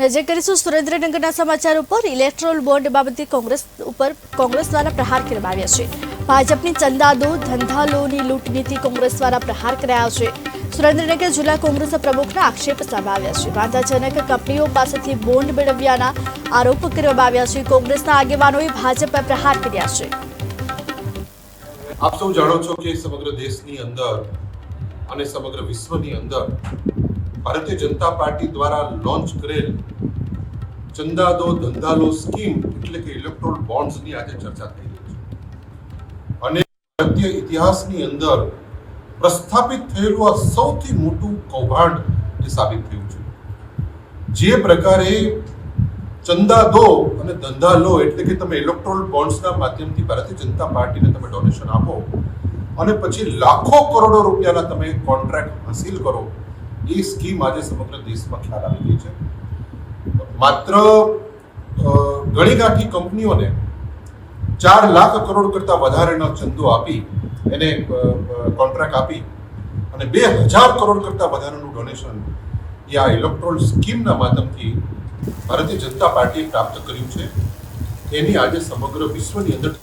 નજર કરીશું સુરેન્દ્રનગરના સમાચાર ઉપર ઇલેક્ટ્રોલ બોન્ડ બાબતે કોંગ્રેસ ઉપર કોંગ્રેસ દ્વારા પ્રહાર કરવામાં આવ્યા છે. ભાજપની ચંદાદો, ધંધાલોની લૂંટ નીતિ કોંગ્રેસ દ્વારા પ્રહાર કરાયા છે. સુરેન્દ્રનગર જિલ્લા કોંગ્રેસ પ્રમુખના આક્ષેપ સામે આવ્યા છે. વાંધાજનક કંપનીઓ પાસેથી બોન્ડ મેળવ્યાના આરોપ કરવામાં આવ્યા છે. કોંગ્રેસના આગેવાનોએ ભાજપ પર પ્રહાર કર્યા છે. આપ સૌ જાણો છો કે સમગ્ર દેશની અંદર અને સમગ્ર વિશ્વની અંદર ભારતીય જનતા પાર્ટી દ્વારા લોન્ચ કરેલ ચંદા દો ધંધા લો સ્કીમ એટલે કે ઇલેક્ટ્રોલ બોન્ડ્સની આજે ચર્ચા થઈ રહી છે. અને ભારતીય ઇતિહાસની અંદર પ્રસ્થાપિત થયેલું આ સૌથી મોટું કૌભાંડ એ સાબિત થયું છે. જે પ્રકારે ચંદા દો અને ધંધા લો એટલે કે તમે ઇલેક્ટ્રોલ બોન્ડ્સના માધ્યમથી ભારતીય જનતા પાર્ટીને તમે ડોનેશન આપો અને પછી લાખો કરોડો રૂપિયાના તમે કોન્ટ્રાક્ટ હાંસિલ કરો એ સ્કીમ આજે સમગ્ર દેશમાં ખ્યાલ આવી ગઈ છે. માત્ર અ, ગણી ગાંઠી કંપનીઓને ચાર લાખ કરોડ કરતાં વધારેનો ચંદો આપી એને કોન્ટ્રાક્ટ આપી અને બે હજાર કરોડ કરતાં વધારાનું ડોનેશન એ આ ઇલેક્ટ્રોલ સ્કીમના માધ્યમથી ભારતીય જનતા પાર્ટીએ પ્રાપ્ત કર્યું છે. એની આજે સમગ્ર વિશ્વની અંદર